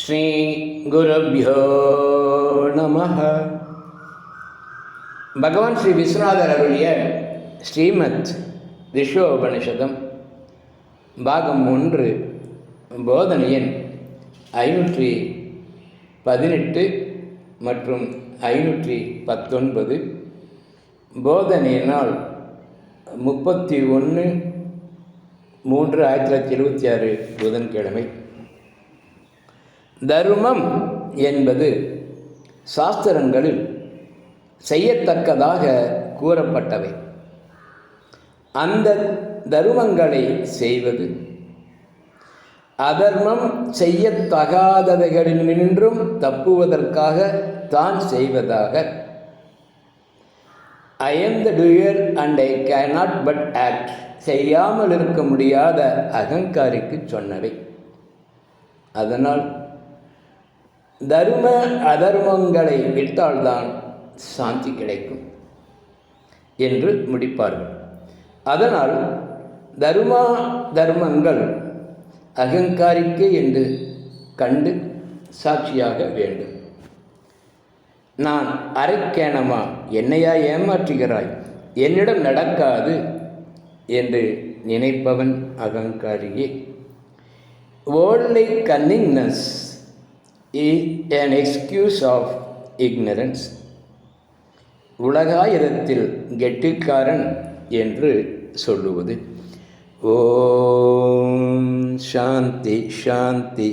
ஸ்ரீகுருபியோ நம பகவான் ஸ்ரீ விஸ்வநாதர் அருளிய ஸ்ரீமத் விஸ்வோபனிஷதம் பாகம் ஒன்று போதனையின் ஐநூற்றி பதினெட்டு மற்றும் ஐநூற்றி பத்தொன்பது. போதனையினால் முப்பத்தி ஒன்று மூன்று ஆயிரத்தி தொள்ளாயிரத்தி எழுபத்தி ஆறு புதன்கிழமை. தருமம் என்பது சாஸ்திரங்களில் செய்யத்தக்கதாக கூறப்பட்டவை. அந்த தர்மங்களை செய்வது அதர்மம் செய்யத்தகாதவைகளில் நின்றும் தப்புவதற்காக தான் செய்வதாக. I am the doer and I cannot but act செய்யாமல் இருக்க முடியாத அகங்காரிக்கு சொன்னவை. அதனால் தர்ம அதர்மங்களை விட்டால்தான் சாந்தி கிடைக்கும் என்று முடிப்பார்கள். அதனால் தர்மா தர்மங்கள் அகங்காரிக்கு என்று கண்டு சாட்சியாக வேண்டும். நான் அரைக்கேணமா என்னையா ஏமாற்றுகிறாய்? என்னிடம் நடக்காது என்று நினைப்பவன் அகங்காரியே. Only cunningness an excuse of ignorance. உலகாயுதத்தில் கெட்டிக்காரன் என்று சொல்லுவது. ஓம் சாந்தி சாந்தி